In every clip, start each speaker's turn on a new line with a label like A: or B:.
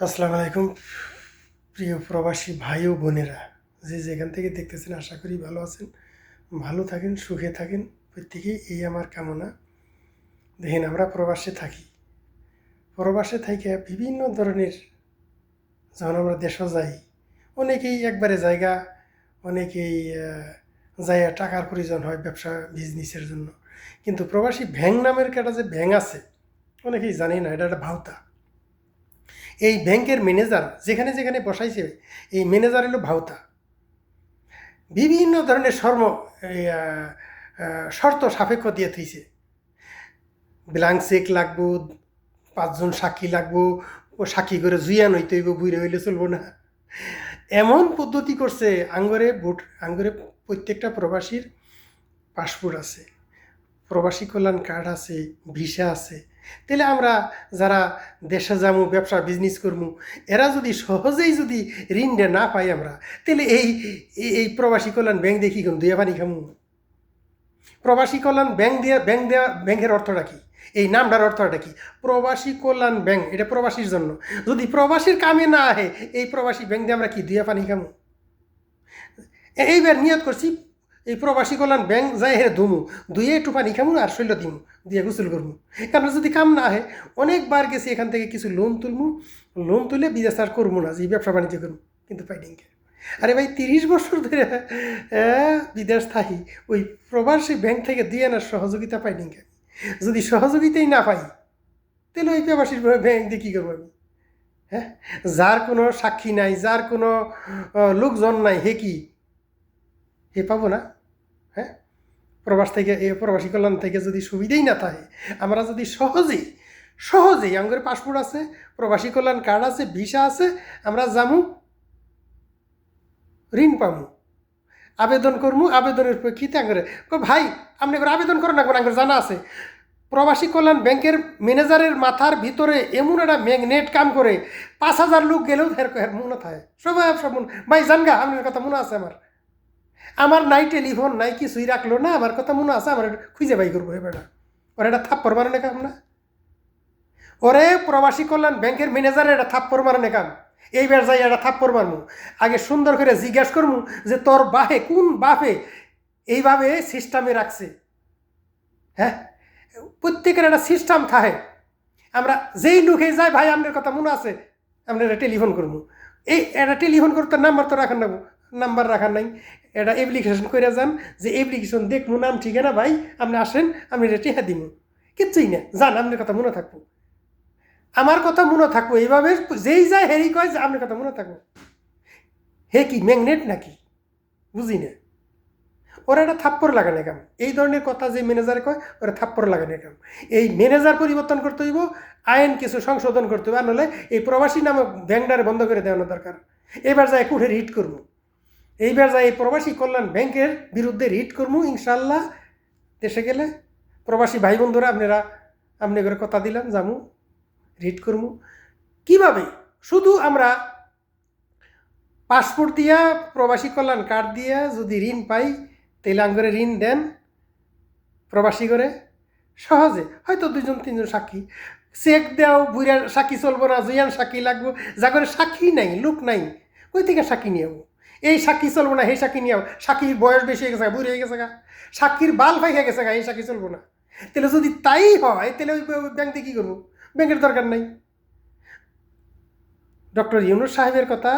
A: আসসালামু আলাইকুম। প্রিয় প্রবাসী ভাই ও বোনেরা, যে যেখান থেকে দেখতেছেন আশা করি ভালো আছেন, ভালো থাকেন, সুখে থাকেন। প্রত্যেকেই এই আমার কামনা। দেখেন, আমরা প্রবাসে থাকি। প্রবাসে থেকে বিভিন্ন ধরনের যখন আমরা দেশে যাই, অনেকেই একবারে জায়গা, অনেকেই জায়গা টাকার প্রয়োজন হয় ব্যবসা বিজনেসের জন্য। কিন্তু প্রবাসী ভ্যাং নামের একটা যে ভ্যাং আছে, অনেকেই জানে না, এটা একটা ভাওতা। এই ব্যাংকের ম্যানেজার যেখানে যেখানে বসাইছে, এই ম্যানেজার হলো ভাওতা। বিভিন্ন ধরনের শর্ম শর্ত সাপেক্ষ দিয়ে থইছে। ব্ল্যাঙ্ক চেক লাগবো, পাঁচজন সাক্ষী লাগবো, ও সাক্ষী করে জুয়ান হইতে হইব বুড়ে হইলে চলবো না। এমন পদ্ধতি করছে আঙ্গরে ভোট, আঙ্গরে প্রত্যেকটা প্রবাসীর পাসপোর্ট আছে। প্রবাসী কল্যাণ কার্ড আছে, ভিসা আছে। তাহলে আমরা যারা দেশে যাব ব্যবসা বিজনেস করব এরা যদি সহজেই যদি ঋণ দে না পাই আমরা, তাহলে এই, এই- এই প্রবাসী কল্যাণ ব্যাংক দিয়ে কী করুন দুয়া পানি খামু। প্রবাসী কল্যাণ ব্যাংক দিয়ে, ব্যাংক দেওয়া ব্যাংকের অর্থটা কি? এই নামটার অর্থটা কি? প্রবাসী কল্যাণ ব্যাংক, এটা প্রবাসীর জন্য। যদি প্রবাসীর কামে না আহে, এই প্রবাসী ব্যাংক দিয়ে আমরা কি দুয়া পানি খামু? এইবার নিয়ত করছি এই প্রবাসী কল্যাণ ব্যাংক যাই হে ধুমু দুয়ে একটু পানি খামু আর শৈল দিমু, দিয়ে গোসল করব কারণ যদি কাম না আহে, অনেকবার গেছি এখান থেকে কিছু লোন তুলমু, লোন তুলে বিদেশ আর করব না যে ব্যবসা বাণিজ্য করব কিন্তু পাইডিংকে আরে ভাই, তিরিশ বছর ধরে বিদেশ থাকি, ওই প্রবাসী ব্যাংক থেকে দিয়ে আনার সহযোগিতা পাইডিংকে যদি সহযোগিতাই না পাই, তাহলে ওই প্রবাসী ব্যাংক দিয়ে কী করব আমি? হ্যাঁ? যার কোনো সাক্ষী নাই, যার কোনো লোকজন নাই, হে কি? হে পাবো না? হ্যাঁ? প্রবাস থেকে, এ প্রবাসী কল্যাণ থেকে যদি সুবিধাই না থাকে, আমরা যদি সহজেই সহজেই, আমাদের পাসপোর্ট আছে, প্রবাসী কল্যাণ কার্ড আছে ভিসা আছে, আমরা যামু ঋণ পামু, আবেদন করমু, আবেদনের প্রেক্ষিতে আঙ্গরে ভাই, আপনি করে আবেদন করেন না আঙ্গর জানা আছে। প্রবাসী কল্যাণ ব্যাংকের ম্যানেজারের মাথার ভিতরে এমন একটা ম্যাগনেট কাম করে, পাঁচ হাজার লোক গেলেও হের হের মনে থাকে। সবাই সব ভাই, জানগা, আপনার কথা মনে আছে আমার? আমার নাই টেলিফোন নাই কিছুই রাখল না, আমার কথা মনে আছে, আমার খুঁজে বাই করব এবার। ওরা একটা থাপ্পর মারানে কাম না ওরে প্রবাসী কল্যাণ ব্যাংকের ম্যানেজারের একটা থাপ্পর মারানে কাম এইবার যাই একটা থাপ্পর মারমু, আগে সুন্দর করে জিজ্ঞাসা করমু যে তোর বাহে কোন বাপে এইভাবে সিস্টেমে রাখছে? হ্যাঁ? প্রত্যেকের একটা সিস্টেম থাকে। আমরা যেই লোকে যাই, ভাই আপনার কথা মনে আছে আপনার টেলিফোন করব এই একটা টেলিফোন করতে নাম্বার তো রাখার নেব নাম্বার রাখার নাই। এটা অ্যাপ্লিকেশন করে যান যে অ্যাপ্লিকেশন দেখব নাম, ঠিকানা, ভাই, আপনি আসেন, আমি এটা টেহা দিব কিচ্ছুই না। যান, আপনার কথা মনে থাকব। আমার কথা মনে থাকব। এইভাবে যেই যায় হেরি কয় যে আপনার কথা মনে থাকব। হে কি ম্যাগনেট নাকি? বুঝি না। ওরা একটা থাপ্পড় লাগানো কাম এই ধরনের কথা যে ম্যানেজার কয়, ওরা থাপ্পড় লাগানো কাম এই ম্যানেজার পরিবর্তন করতে হইব, আইন কিছু সংশোধন করতে হবে আর নাহলে এই প্রবাসী নামক ব্যাংকটারে বন্ধ করে দেওয়ানো দরকার। এবার যায় কুঠে হিট করব। এইবার যাই প্রবাসী কল্যাণ ব্যাংকের বিরুদ্ধে রিট করব ইনশাল্লাহ দেশে গেলে প্রবাসী ভাই বন্ধুরা, আপনারা আপনি করে কথা দিলাম, যামু, রিট করব কীভাবে? শুধু আমরা পাসপোর্ট দিয়া, প্রবাসী কল্যাণ কার্ড দিয়া যদি ঋণ পাই, তাহলে আঙ্গরে ঋণ দেন প্রবাসী করে। সহজে। হয়তো দুজন তিনজন সাক্ষী। চেক দেও বুড়ার সাক্ষী চলবো না জুয়ান সাক্ষী লাগবো। যা করে সাক্ষী নাই, লোক নাই ওই থেকে সাক্ষী নিয়ে? এই সাক্ষী চলবো না, সেই সাক্ষী নিয়ে সাক্ষীর বয়স বেশি হয়ে গেছে বুড়ি হয়ে গেছে গা। সাক্ষীর বাল ফাই গেছে গা, এই সাক্ষী চলবো না। তাহলে যদি তাই হয়, তাহলে ওই ব্যাংক দিয়ে কী করব? ব্যাংকের দরকার নাই। ডক্টর ইউনুস সাহেবের কথা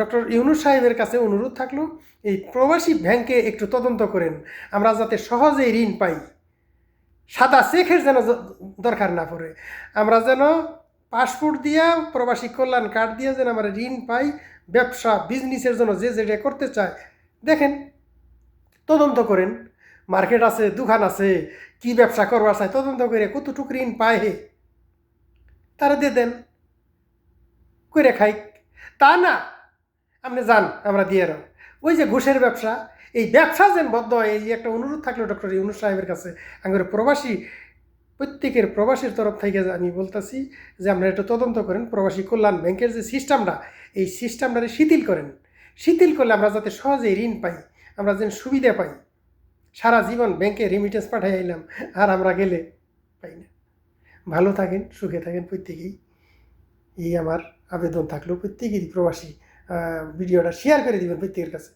A: ডক্টর ইউনুস সাহেবের কাছে অনুরোধ থাকল, এই প্রবাসী ব্যাংকে একটু তদন্ত করেন। আমরা যাতে সহজেই ঋণ পাই। সাদা চেকের যেন দরকার না পড়ে। আমরা যেন পাসপোর্ট দিয়া, প্রবাসী কল্যাণ কার্ড দিয়ে যেন আমরা ঋণ পাই ব্যবসা বিজনেসের জন্য যে যেটা করতে চায়। দেখেন, তদন্ত করেন। মার্কেট আছে, দোকান আছে, কি ব্যবসা করবার চায়, তদন্ত করে কতটুকু ঋণ পায় হে? তারা দিয়ে দেন। করে খাই তা না, আপনি যান, আমরা দিয়ে রাও ওই যে ঘুষের ব্যবসা, এই ব্যবসা যেন বদ্ধ হয়, এই একটা অনুরোধ থাকল ডক্টর ইউনুস সাহেবের কাছে। আঙ্গুরে প্রবাসী প্রত্যেকের প্রবাসীর তরফ থেকে আমি বলতেছি যে আমরা একটু তদন্ত করেন, প্রবাসী কল্যাণ ব্যাংকের যে সিস্টেমটা, এই সিস্টেমটারে শিথিল করেন, শিথিল করলে আমরা যাতে সহজে ঋণ পাই, আমরা যেন সুবিধা পাই। সারা জীবন ব্যাংকে রেমিটেন্স পাঠাই আইলাম, আর আমরা গেলে পাই না। ভালো থাকেন, সুখে থাকেন প্রত্যেকেই। এই আমার আবেদন থাকলেও প্রত্যেকেরই প্রবাসী ভিডিওটা শেয়ার করে দিবেন প্রত্যেকের কাছে।